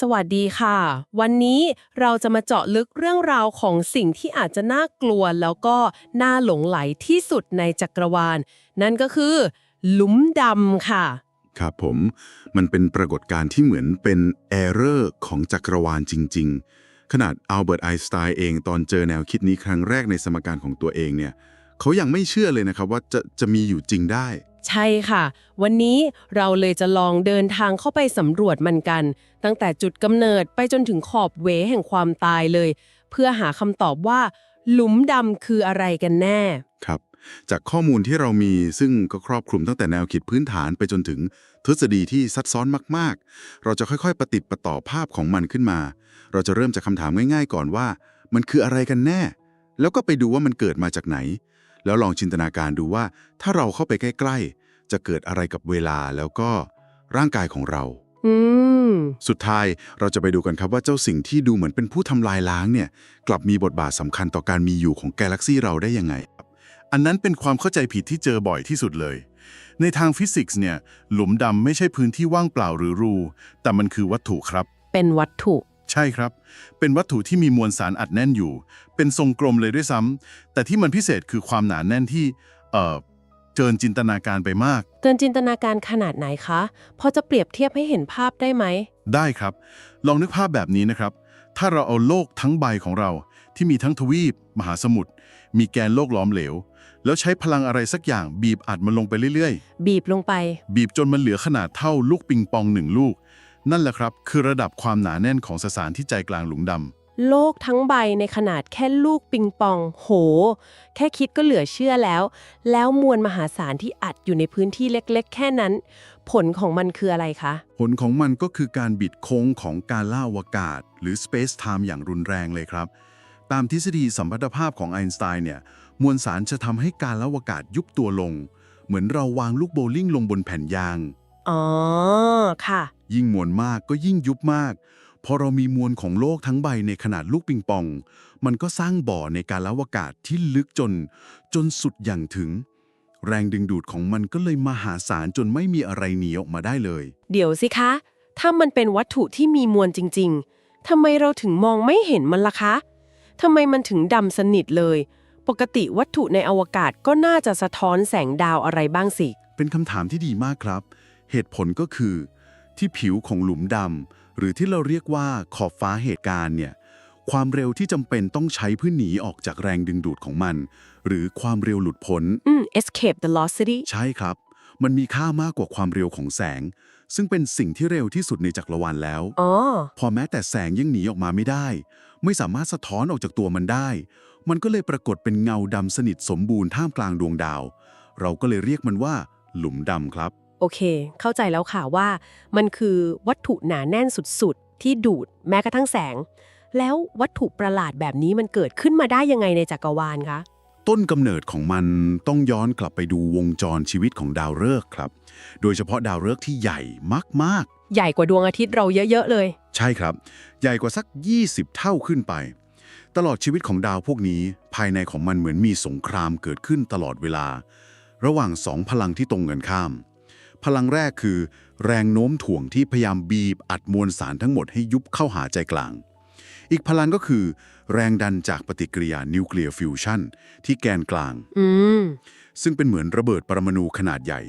สวัสดีค่ะ วันนี้เราจะมาเจาะลึกเรื่องราวของสิ่งที่อาจจะน่ากลัวแล้วก็น่าหลงไหลที่สุดในจักรวาล นั่นก็คือหลุมดำค่ะ ครับผม มันเป็นปรากฏการณ์ที่เหมือนเป็นแอร์เรอร์ของจักรวาลจริง ๆ ขนาดอัลเบิร์ตไอน์สไตน์เองตอนเจอแนวคิดนี้ครั้งแรกในสมการของตัวเองเนี่ย เขายังไม่เชื่อเลยนะครับว่าจะจะมีอยู่จริงได้ ใช่ค่ะ วันนี้เราเลยจะลองเดินทางเข้าไปสำรวจมันกัน ตั้งแต่จุดกำเนิดไปจนถึงขอบเวแห่งความตายเลย เพื่อหาคำตอบว่า หลุมดำคืออะไรกันแน่ ครับ จากข้อมูลที่เรามีซึ่งก็ครอบคลุมตั้งแต่แนวคิดพื้นฐานไปจนถึงทฤษฎีที่ซับซ้อนมาก ๆ เราจะค่อย ๆ ประติดประต่อภาพของมันขึ้นมา เราจะเริ่มจากคำถามง่าย ๆ ก่อนว่า มันคืออะไรกันแน่ แล้วก็ไปดูว่ามันเกิดมาจากไหน แล้วลองจินตนาการดูว่า ถ้าเราเข้าไปใกล้ๆ จะเกิดอะไรกับเวลาแล้วก็ร่างกายของเราอืมสุดท้ายเราจะไปดูกันครับว่าเจ้าสิ่งที่ดูเหมือนเป็นผู้ทำลายล้างเนี่ย กลับมีบทบาทสำคัญต่อการมีอยู่ของกาแล็กซี่เราได้ยังไง อันนั้นเป็นความเข้าใจผิดที่เจอบ่อยที่สุดเลย ในทางฟิสิกส์เนี่ย หลุมดำไม่ใช่พื้นที่ว่างเปล่าหรือรู แต่มันคือวัตถุครับ เป็นวัตถุ ใช่ครับ เป็นวัตถุที่มีมวลสารอัดแน่นอยู่ เป็นทรงกลมเลยด้วยซ้ำ แต่ที่มันพิเศษคือความหนาแน่นที่ เอ่อเกินจินตนาการไปมาก เกินจินตนาการขนาดไหนคะ พอจะเปรียบเทียบให้เห็นภาพได้ไหม ได้ครับ ลองนึกภาพแบบนี้นะครับ ถ้าเราเอาโลกทั้งใบของเรา ที่มีทั้งทวีป มหาสมุทร มีแกนโลกล้อมเหลว แล้วใช้พลังอะไรสักอย่างบีบอัดมันลงไปเรื่อยบีบลงไปๆบีบจนมันเหลือขนาดเท่าลูกปิงปองหนึ่งลูก นั่นแหละครับ คือระดับความหนาแน่นของสสารที่ใจกลางหลุมดำ โลกทั้งใบในขนาดแค่ลูกปิงปอง โห แค่คิดก็เหลือเชื่อแล้ว แล้วมวลมหาศาลที่อัดอยู่ในพื้นที่เล็กๆ แค่นั้น ผลของมันคืออะไรคะ ผลของมันก็คือการบิดโค้งของการล่าอวกาศ หรือ Space Time อย่างรุนแรงเลยครับ ตามทฤษฎีสัมพัทธภาพของไอน์สไตน์เนี่ย มวลสารจะทำให้การล่าอวกาศยุบตัวลง เหมือนเราวางลูกโบว์ลิ่งลงบนแผ่นยาง อ๋อ ค่ะ ยิ่งมวลมากก็ยิ่งยุบมาก พอเรามีมวลของโลกทั้งใบในขนาดลูกปิงปอง มันก็สร้างบ่อในการละวกาศที่ลึกจน จนสุดอย่างถึง แรงดึงดูดของมันก็เลยมหาศาลจนไม่มีอะไรหนีออกมาได้เลย เดี๋ยวสิคะ ถ้ามันเป็นวัตถุที่มีมวลจริง ๆ ทำไมเราถึงมองไม่เห็นมันล่ะคะ ทำไมมันถึงดำสนิทเลย ปกติวัตถุในอวกาศก็น่าจะสะท้อนแสงดาวอะไรบ้างสิ เป็นคำถามที่ดีมากครับ เหตุผลก็คือ ที่ผิวของหลุมดำหรือที่เราเรียกว่าขอบฟ้าเหตุการณ์เนี่ยความเร็วที่จำเป็นต้องใช้เพื่อหนีออกจากแรงดึงดูดของมัน หรือความเร็วหลุดพ้น อืม escape velocity ใช่ครับ มันมีค่ามากกว่าความเร็วของแสง ซึ่งเป็นสิ่งที่เร็วที่สุดในจักรวาลแล้ว อ๋อ พอแม้แต่แสงยังหนีออกมาไม่ได้ ไม่สามารถสะท้อนออกจากตัวมันได้ มันก็เลยปรากฏเป็นเงาดำสนิทสมบูรณ์ท่ามกลางดวงดาว เราก็เลยเรียกมันว่า หลุมดำครับ โอเค เข้าใจแล้วค่ะว่า มันคือวัตถุหนาแน่นสุดๆ ที่ดูดแม้กระทั่งแสง แล้ววัตถุประหลาดแบบนี้มันเกิดขึ้นมาได้ยังไงในจักรวาลคะ ต้นกำเนิดของมันต้องย้อนกลับไปดูวงจรชีวิตของดาวฤกษ์ครับ โดยเฉพาะดาวฤกษ์ที่ใหญ่มากใหญ่กว่าดวงอาทิตย์เราเยอะๆเลย ๆ ใช่ครับ ใหญ่กว่าสัก 20 เท่าขึ้นไป ตลอดชีวิตของดาวพวกนี้ ภายในของมันเหมือนมีสงครามเกิดขึ้นตลอดเวลา ระหว่างสองพลังที่ตรงกันข้าม พลังแรกคือ แรงโน้มถ่วงที่พยายามบีบอัดมวลสารทั้งหมดให้ยุบเข้าหาใจกลาง อีกพลังก็คือ แรงดันจากปฏิกิริยานิวเคลียร์ฟิวชันที่แกนกลางอืมซึ่งเป็นเหมือนระเบิดปรมาณูขนาดใหญ่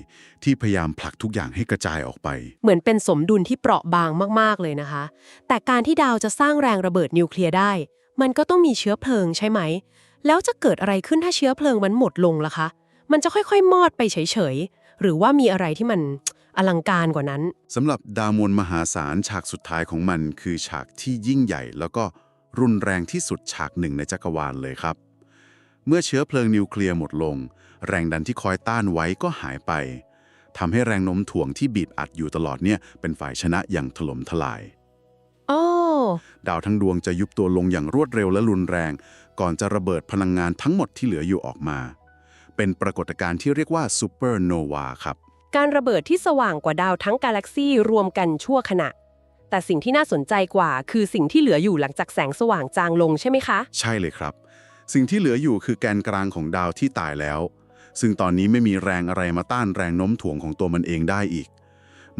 ที่พยายามผลักทุกอย่างให้กระจายออกไป เหมือนเป็นสมดุลที่เปราะบางมาก ๆ เลยนะคะ แต่การที่ดาวจะสร้างแรงระเบิดนิวเคลียร์ได้ มันก็ต้องมีเชื้อเพลิงใช่ไหม แล้วจะเกิดอะไรขึ้นถ้าเชื้อเพลิงมันหมดลงล่ะคะ มันจะค่อยๆ มอดไปเฉยๆ หรือว่ามีอะไรที่มันอลังการกว่านั้นสำหรับดาวมวลมหาศาลฉากสุดท้ายของมัน คือฉากที่ยิ่งใหญ่ แล้วก็รุนแรงที่สุดฉากหนึ่งในจักรวาลเลยครับ เมื่อเชื้อเพลิงนิวเคลียร์หมดลง แรงดันที่คอยต้านไว้ก็หายไปทำให้แรงโน้มถ่วงที่บีบอัดอยู่ตลอดเนี่ยเป็นฝ่ายชนะอย่างถล่มทลายอ้อดาวทั้งดวงจะยุบตัวลงอย่างรวดเร็วและรุนแรง ก่อนจะระเบิดพลังงานทั้งหมดที่เหลืออยู่ออกมา เป็นปรากฏการณ์ที่เรียกว่าซูเปอร์โนวาครับ การระเบิดที่สว่างกว่าดาวทั้งกาแล็กซี่รวมกันชั่วขณะ แต่สิ่งที่น่าสนใจกว่า คือสิ่งที่เหลืออยู่หลังจากแสงสว่างจางลงใช่ไหมคะ ใช่เลยครับ สิ่งที่เหลืออยู่คือแกนกลางของดาวที่ตายแล้ว ซึ่งตอนนี้ไม่มีแรงอะไรมาต้านแรงโน้มถ่วงของตัวมันเองได้อีก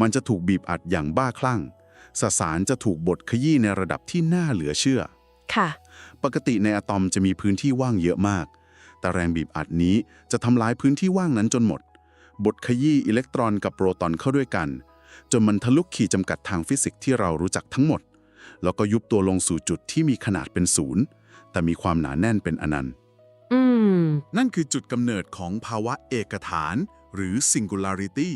มันจะถูกบีบอัดอย่างบ้าคลั่งสสารจะถูกบดขยี้ในระดับที่น่าเหลือเชื่อ ค่ะ ปกติในอะตอมจะมีพื้นที่ว่างเยอะมาก แต่แรงบีบอัดนี้จะทำลายพื้นที่ว่างนั้นจนหมด บดขยี้อิเล็กตรอนกับโปรตอนเข้าด้วยกัน จนมันทะลุขีดจำกัดทางฟิสิกส์ที่เรารู้จักทั้งหมด แล้วก็ยุบตัวลงสู่จุดที่มีขนาดเป็นศูนย์แต่มีความหนาแน่นเป็นอนันต์อืมนั่นคือจุดกำเนิดของภาวะเอกฐาน หรือ singularity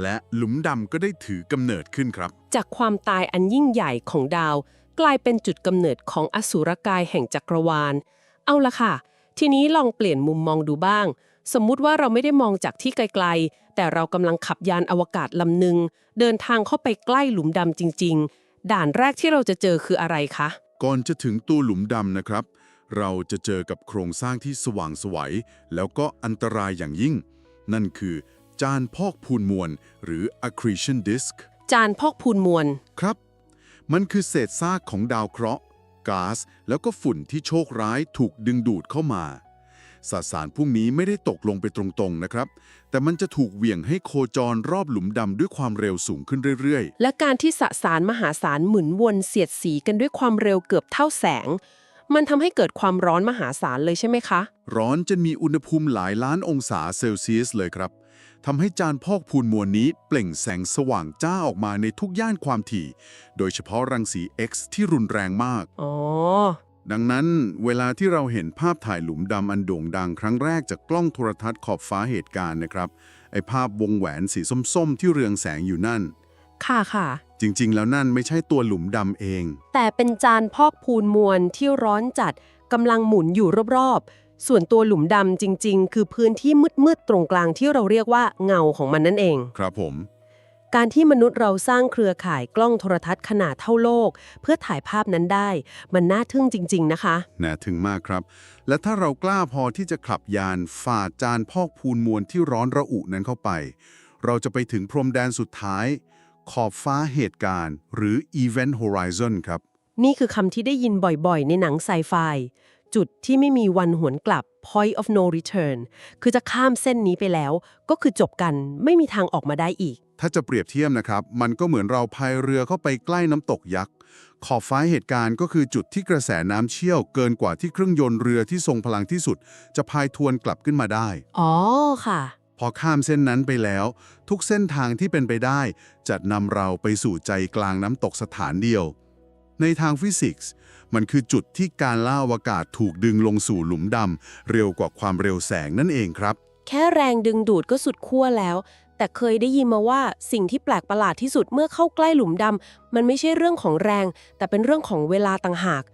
และหลุมดำก็ได้ถือกำเนิดขึ้นครับ จากความตายอันยิ่งใหญ่ของดาว กลายเป็นจุดกำเนิดของอสุรกายแห่งจักรวาล เอาละค่ะ ทีนี้ลองเปลี่ยนมุมมองดูบ้าง สมมุติว่าเราไม่ได้มองจากที่ไกลๆ แต่เรากำลังขับยานอวกาศลำหนึ่งเดินทางเข้าไปใกล้หลุมดำจริง ๆ ด่านแรกที่เราจะเจอคืออะไรคะ ก่อนจะถึงตัวหลุมดำนะครับ เราจะเจอกับโครงสร้างที่สว่างไสวัยแล้วก็อันตรายอย่างยิ่ง นั่นคือ จานพอกพูนมวล หรือ accretion disk จานพอกพูนมวล ครับ มันคือเศษซากของดาวเคราะห์ ก๊าซแล้วก็ฝุ่นที่โชคร้ายถูกดึงดูดเข้ามาสสารพวกนี้ไม่ได้ตกลงไปตรงๆนะครับ แต่มันจะถูกเหวี่ยงให้โคจรรอบหลุมดำด้วยความเร็วสูงขึ้นเรื่อยๆ และการที่สสารมหาศาลหมุนวนเสียดสีกันด้วยความเร็วเกือบเท่าแสง มันทำให้เกิดความร้อนมหาศาลเลยใช่ไหมคะ ร้อนจนมีอุณหภูมิหลายล้านองศาเซลเซียสเลยครับ ทำให้จานพอกพูนมวลนี้เปล่งแสงสว่างจ้าออกมาในทุกย่านความถี่ โดยเฉพาะรังสี X ที่รุนแรงมาก อ๋อ ดังนั้นเวลาที่เราเห็นภาพถ่ายหลุมดำอันโด่งดังครั้งแรกจากกล้องโทรทัศน์ขอบฟ้าเหตุการณ์นะครับ ไอภาพวงแหวนสีส้มๆ ที่เรืองแสงอยู่นั่น ค่ะค่ะ จริงๆ แล้วนั่นไม่ใช่ตัวหลุมดำเอง แต่เป็นจานพอกพูนมวลที่ร้อนจัดกำลังหมุนอยู่รอบๆ ส่วนตัวหลุมดำจริง ๆ คือพื้นที่มืดๆตรงกลางที่เราเรียกว่าเงาของมันนั่นเอง ครับผม การที่มนุษย์เราสร้างเครือข่ายกล้องโทรทัศน์ขนาดเท่าโลก เพื่อถ่ายภาพนั้นได้ มันน่าทึ่งจริง ๆ นะคะ น่าถึงมากครับ และถ้าเรากล้าพอที่จะขับยานฝ่าจานพอกพูนมวลที่ร้อนระอุนั้นเข้าไป เราจะไปถึงพรมแดนสุดท้าย ขอบฟ้าเหตุการณ์ หรือ Event Horizon ครับ นี่คือคำที่ได้ยินบ่อยๆ ในหนังไซไฟ จุดที่ไม่มีวันหวนกลับ point of no return คือจะข้ามเส้นนี้ไปแล้ว ก็คือจบกันไม่มีทางออกมาได้อีก ถ้าจะเปรียบเทียบนะครับ มันก็เหมือนเราพายเรือเข้าไปใกล้น้ำตกยักษ์ ขอบฟ้าเหตุการณ์ก็คือจุดที่กระแสน้ำเชี่ยวเกินกว่าที่เครื่องยนต์เรือที่ทรงพลังที่สุด จะพายทวนกลับขึ้นมาได้ อ๋อค่ะ พอข้ามเส้นนั้นไปแล้ว ทุกเส้นทางที่เป็นไปได้ จะนำเราไปสู่ใจกลางน้ำตกสถานเดียว ในทางฟิสิกส์ มันคือจุดที่การล่าอวกาศถูกดึงลงสู่หลุมดำเร็วกว่าความเร็วแสงนั่นเองครับ แค่แรงดึงดูดก็สุดขั้วแล้ว แต่เคยได้ยินมาว่าสิ่งที่แปลกประหลาดที่สุดเมื่อเข้าใกล้หลุมดำมันไม่ใช่เรื่องของแรง แต่เป็นเรื่องของเวลาต่างหาก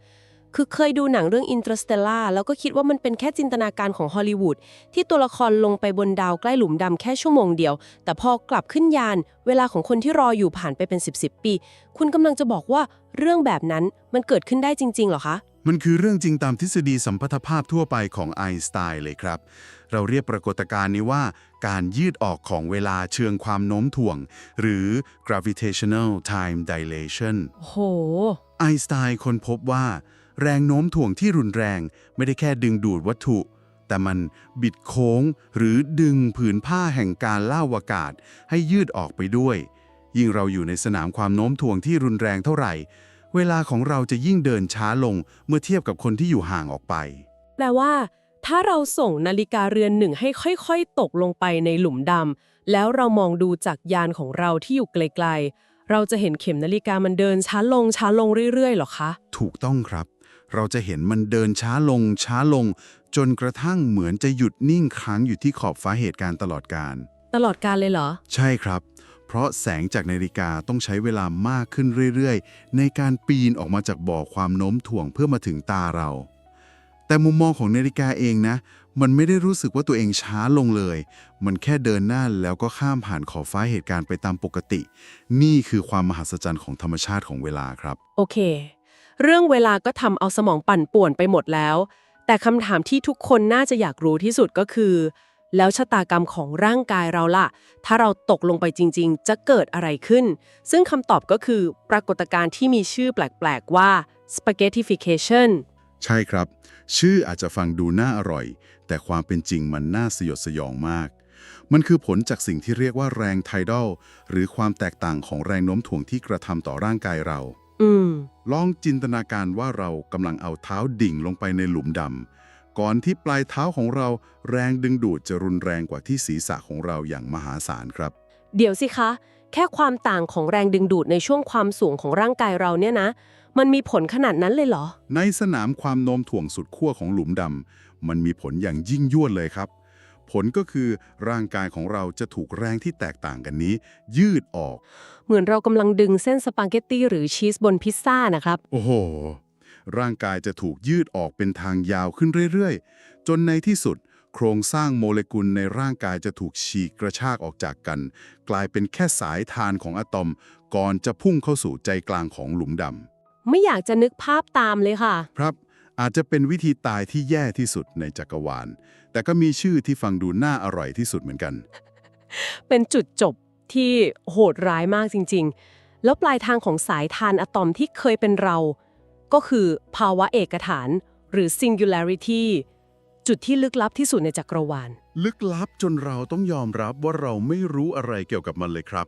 คือเคยดูหนังเรื่อง Interstellar แล้วก็คิดว่ามันเป็นแค่จินตนาการของฮอลลีวูดที่ตัวละครลงไปบนดาวใกล้หลุมดำแค่ชั่วโมงเดียว แต่พอกลับขึ้นยาน เวลาของคนที่รออยู่ผ่านไปเป็น 10บสปี คุณกำลังจะบอกว่า เรื่องแบบนั้นมันเกิดขึ้นได้จริง ๆ เหรอคะ มันคือเรื่องจริงตามทฤษฎีสัมพัทธภาพทั่วไปของไอน์สไตน์เลยครับ เราเรียกปรากฏการณ์นี้ว่าการยืดออกของเวลาเชิงความโน้มถ่วง หรือ gravitational time dilation โห ไอน์สไตน์ค้นพบว่า แรงโน้มถ่วงที่รุนแรงไม่ได้แค่ดึงดูดวัตถุ แต่มันบิดโค้งหรือดึงผืนผ้าแห่งการล่าวอากาศ ให้ยืดออกไปด้วย ยิ่งเราอยู่ในสนามความโน้มถ่วงที่รุนแรงเท่าไหร่ เวลาของเราจะยิ่งเดินช้าลงเมื่อเทียบกับคนที่อยู่ห่างออกไป แปลว่า ถ้าเราส่งนาฬิกาเรือนหนึ่งให้ค่อยๆ ตกลงไปในหลุมดำแล้วเรามองดูจากยานของเราที่อยู่ไกลๆ เราจะเห็นเข็มนาฬิกามันเดินช้าลงช้าลงเรื่อยๆหรอคะ ถูกต้องครับ เราจะเห็นมันเดินช้าลงช้าลง จนกระทั่งเหมือนจะหยุดนิ่งค้างอยู่ที่ขอบฟ้าเหตุการณ์ตลอดการ ตลอดการเลยเหรอ ใช่ครับ เพราะแสงจากนาฬิกาต้องใช้เวลามากขึ้นเรื่อยๆ ในการปีนออกมาจากบ่อความโน้มถ่วงเพื่อมาถึงตาเรา แต่มุมมองของนาฬิกาเองนะ มันไม่ได้รู้สึกว่าตัวเองช้าลงเลย มันแค่เดินหน้าแล้วก็ข้ามผ่านขอบฟ้าเหตุการณ์ไปตามปกติ นี่คือความมหัศจรรย์ของธรรมชาติของเวลาครับ โอเค เรื่องเวลาก็ทำเอาสมองปั่นป่วนไปหมดแล้ว แต่คำถามที่ทุกคนน่าจะอยากรู้ที่สุดก็คือ แล้วชะตากรรมของร่างกายเราล่ะ ถ้าเราตกลงไปจริง ๆ จะเกิดอะไรขึ้น ซึ่งคำตอบก็คือปรากฏการณ์ที่มีชื่อแปลก ๆ ว่า spaghettification ใช่ครับ ชื่ออาจจะฟังดูน่าอร่อย แต่ความเป็นจริงมันน่าสยดสยองมาก มันคือผลจากสิ่งที่เรียกว่าแรงไทดอลหรือความแตกต่างของแรงโน้มถ่วงที่กระทำต่อร่างกายเราอืมลองจินตนาการว่าเรากำลังเอาเท้าดิ่งลงไปในหลุมดำ ก่อนที่ปลายเท้าของเราแรงดึงดูดจะรุนแรงกว่าที่ศีรษะของเราอย่างมหาศาลครับ เดี๋ยวสิคะ แค่ความต่างของแรงดึงดูดในช่วงความสูงของร่างกายเราเนี่ยนะ มันมีผลขนาดนั้นเลยเหรอ ในสนามความโน้มถ่วงสุดขั้วของหลุมดำมันมีผลอย่างยิ่งยวดเลยครับ ผลก็คือร่างกายของเราจะถูกแรงที่แตกต่างกันนี้ ยืดออก เหมือนเรากำลังดึงเส้นสปาเกตตี้หรือชีสบนพิซซ่านะครับ โอ้โห ร่างกายจะถูกยืดออกเป็นทางยาวขึ้นเรื่อยๆ จนในที่สุด โครงสร้างโมเลกุลในร่างกายจะถูกฉีกกระชากออกจากกัน กลายเป็นแค่สายทานของอะตอม ก่อนจะพุ่งเข้าสู่ใจกลางของหลุมดำไม่อยากจะนึกภาพตามเลยค่ะ ครับอาจจะเป็นวิธีตายที่แย่ที่สุดในจักรวาล แต่ก็มีชื่อที่ฟังดูน่าอร่อยที่สุดเหมือนกัน เป็นจุดจบที่โหดร้ายมากจริง ๆ แล้วปลายทางของสายทานอะตอมที่เคยเป็นเรา ก็คือภาวะเอกฐาน หรือ singularity จุดที่ลึกลับที่สุดในจักรวาล ลึกลับจนเราต้องยอมรับว่าเราไม่รู้อะไรเกี่ยวกับมันเลยครับ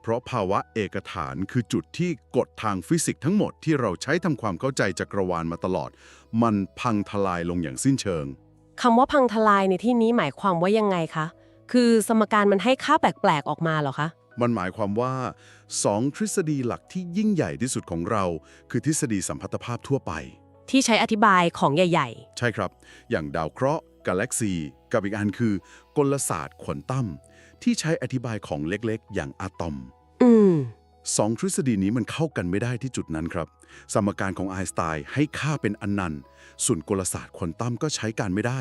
เพราะภาวะเอกฐานคือจุดที่กฎทางฟิสิกส์ทั้งหมดที่เราใช้ทำความเข้าใจจักรวาลมาตลอด มันพังทลายลงอย่างสิ้นเชิงคำว่าพังทลายในที่นี้หมายความว่ายังไงคะ คือสมการมันให้ค่าแปลกๆออกมาเหรอคะ มันหมายความว่าสองทฤษฎีหลักที่ยิ่งใหญ่ที่สุดของเรา คือทฤษฎีสัมพัทธภาพทั่วไป ที่ใช้อธิบายของใหญ่ ใช่ครับ อย่างดาวเคราะห์กาแล็กซี กับอีกอันคือกลศาสตร์ควอนตัมที่ใช้อธิบายของเล็กๆ อย่างอะตอม ๆ อืม สองทฤษฎีนี้มันเข้ากันไม่ได้ที่จุดนั้นครับ สมการของไอน์สไตน์ให้ค่าเป็นอนันต์ ส่วนกลศาสตร์ควอนตัมก็ใช้การไม่ได้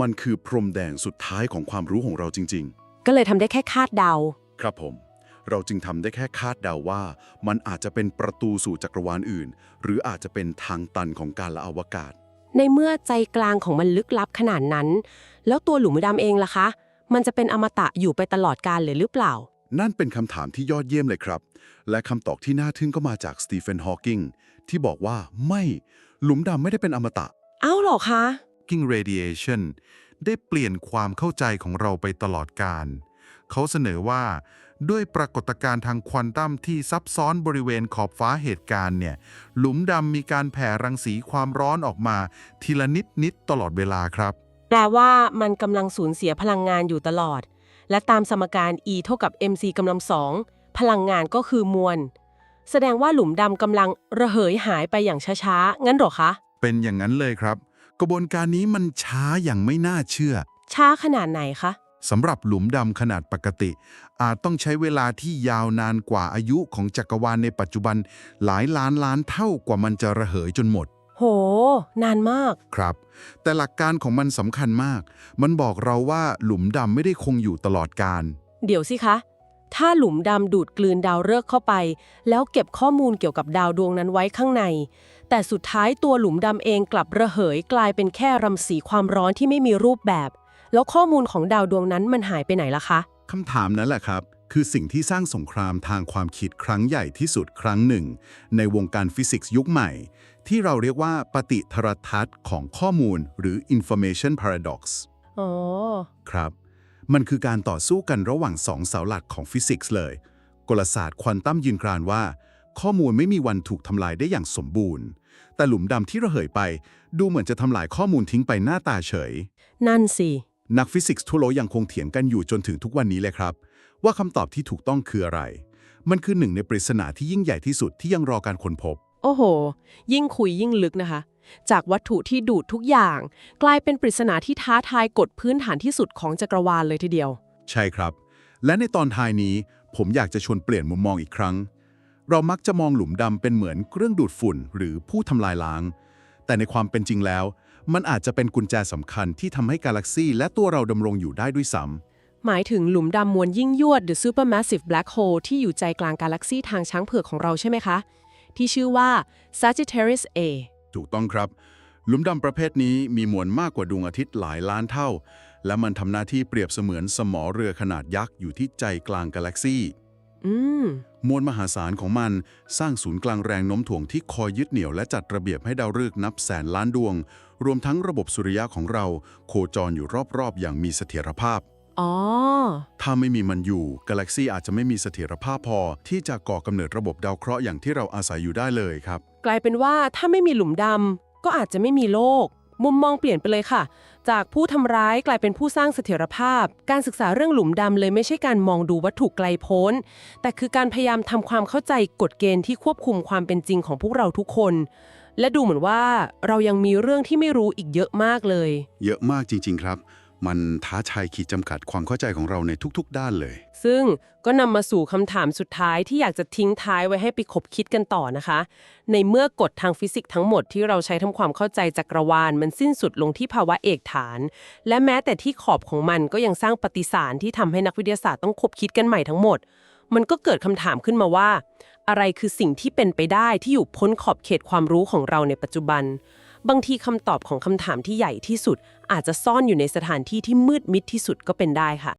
มันคือพรมแดงสุดท้ายของความรู้ของเราจริง ก็เลยทำได้แค่คาดเดา ๆ ครับผม เราจึงทำได้แค่คาดเดาว่า มันอาจจะเป็นประตูสู่จักรวาลอื่น หรืออาจจะเป็นทางตันของการละอวกาศ ในเมื่อใจกลางของมันลึกลับขนาดนั้น แล้วตัวหลุมดำเองล่ะคะ มันจะเป็นอมตะอยู่ไปตลอดกาลเลยหรือเปล่า นั่นเป็นคำถามที่ยอดเยี่ยมเลยครับ และคำตอบที่น่าทึ่งก็มาจากสตีเฟนฮอว์กิงที่บอกว่าไม่หลุมดำไม่ได้เป็นอมตะ เอ้าเหรอคะ King Radiation ได้เปลี่ยนความเข้าใจของเราไปตลอดการ เขาเสนอว่า ด้วยปรากฏการณ์ทางควอนตัมที่ซับซ้อนบริเวณขอบฟ้าเหตุการณ์เนี่ย หลุมดำมีการแผ่รังสีความร้อนออกมา ทีละนิดนิดๆตลอดเวลาครับ แปลว่ามันกำลังสูญเสียพลังงานอยู่ตลอด และตามสมการ E เท่ากับ mc กำลังสองพลังงานก็คือมวล แสดงว่าหลุมดำกำลังระเหยหายไปอย่างช้าๆ งั้นเหรอคะ เป็นอย่างนั้นเลยครับ กระบวนการนี้มันช้าอย่างไม่น่าเชื่อ ช้าขนาดไหนคะ สำหรับหลุมดำขนาดปกติ อาจต้องใช้เวลาที่ยาวนานกว่าอายุของจักรวาลในปัจจุบันหลายล้านล้านเท่ากว่ามันจะระเหยจนหมด โห นานมาก ครับ แต่หลักการของมันสำคัญมาก มันบอกเราว่าหลุมดำไม่ได้คงอยู่ตลอดการเดี๋ยวสิคะ ถ้าหลุมดำดูดกลืนดาวฤกษ์เข้าไป แล้วเก็บข้อมูลเกี่ยวกับดาวดวงนั้นไว้ข้างใน แต่สุดท้ายตัวหลุมดำเองกลับระเหยกลายเป็นแค่รังสีความร้อนที่ไม่มีรูปแบบ แล้วข้อมูลของดาวดวงนั้นมันหายไปไหนล่ะคะ คำถามนั้นแหละครับ คือสิ่งที่สร้างสงครามทางความคิดครั้งใหญ่ที่สุดครั้งหนึ่ง ในวงการฟิสิกส์ยุคใหม่ ที่เราเรียกว่าปฏิทรทัศน์ของข้อมูลหรือ information paradox อ๋อ ครับ มันคือการต่อสู้กันระหว่างสองเสาหลักของฟิสิกส์เลย กลศาสตร์ควอนตัมยืนกรานว่า ข้อมูลไม่มีวันถูกทำลายได้อย่างสมบูรณ์ แต่หลุมดำที่ระเหยไป ดูเหมือนจะทำลายข้อมูลทิ้งไปหน้าตาเฉย นั่นสิ นักฟิสิกส์ทั่วโลกยังคงเถียงกันอยู่จนถึงทุกวันนี้เลยครับ ว่าคำตอบที่ถูกต้องคืออะไร มันคือหนึ่งในปริศนาที่ยิ่งใหญ่ที่สุดที่ยังรอการค้นพบ โอ้โห ยิ่งคุยยิ่งลึกนะคะ จากวัตถุที่ดูดทุกอย่าง กลายเป็นปริศนาที่ท้าทายกฎพื้นฐานที่สุดของจักรวาลเลยทีเดียว ใช่ครับ และในตอนท้ายนี้ ผมอยากจะชวนเปลี่ยนมุมมองอีกครั้ง เรามักจะมองหลุมดำเป็นเหมือนเครื่องดูดฝุ่น หรือผู้ทำลายล้าง แต่ในความเป็นจริงแล้ว มันอาจจะเป็นกุญแจสำคัญที่ทำให้กาแล็กซีและตัวเราดำรงอยู่ได้ด้วยซ้ำหมายถึงหลุมดำมวลยิ่งยวด The Supermassive Black Hole ที่อยู่ใจกลางกาแล็กซีทางช้างเผือกของเราใช่ไหมคะ ที่ชื่อว่า Sagittarius A ถูกต้องครับ หลุมดำประเภทนี้มีมวลมากกว่าดวงอาทิตย์หลายล้านเท่า และมันทำหน้าที่เปรียบเสมือนสมอเรือขนาดยักษ์อยู่ที่ใจกลางกาแล็กซีอืม มวลมหาศาลของมันสร้างศูนย์กลางแรงโน้มถ่วงที่คอยยึดเหนี่ยวและจัดระเบียบให้ดาวฤกษ์นับแสนล้านดวง รวมทั้งระบบสุริยะของเรา โคจรอยู่รอบๆ อย่างมีเสถียรภาพ อ๋อ ถ้าไม่มีมันอยู่ กาแล็กซีอาจจะไม่มีเสถียรภาพพอ ที่จะก่อกำเนิดระบบดาวเคราะห์อย่างที่เราอาศัยอยู่ได้เลยครับ กลายเป็นว่าถ้าไม่มีหลุมดำก็อาจจะไม่มีโลก มุมมองเปลี่ยนไปเลยค่ะ จากผู้ทำร้ายกลายเป็นผู้สร้างเสถียรภาพ การศึกษาเรื่องหลุมดำเลยไม่ใช่การมองดูวัตถุไกลโพ้น แต่คือการพยายามทำความเข้าใจกฎเกณฑ์ที่ควบคุมความเป็นจริงของพวกเราทุกคน และดูเหมือนว่าเรายังมีเรื่องที่ไม่รู้อีกเยอะมากเลย เยอะมากจริง ๆ ครับ มันท้าทายขีดจำกัดความเข้าใจของเราในทุกๆ ด้านเลย ซึ่งก็นำมาสู่คำถามสุดท้ายที่อยากจะทิ้งท้ายไว้ให้ไปคบคิดกันต่อนะคะ ในเมื่อกฎทางฟิสิกส์ทั้งหมดที่เราใช้ทำความเข้าใจจักรวาล มันสิ้นสุดลงที่ภาวะเอกฐาน และแม้แต่ที่ขอบของมันก็ยังสร้างปฏิสารที่ทำให้นักวิทยาศาสตร์ต้องคบคิดกันใหม่ทั้งหมด มันก็เกิดคำถามขึ้นมาว่า อะไรคือสิ่งที่เป็นไปได้ที่อยู่พ้นขอบเขตความรู้ของเราในปัจจุบัน บางทีคำตอบของคำถามที่ใหญ่ที่สุด อาจจะซ่อนอยู่ในสถานที่ที่มืดมิดที่สุดก็เป็นได้ค่ะ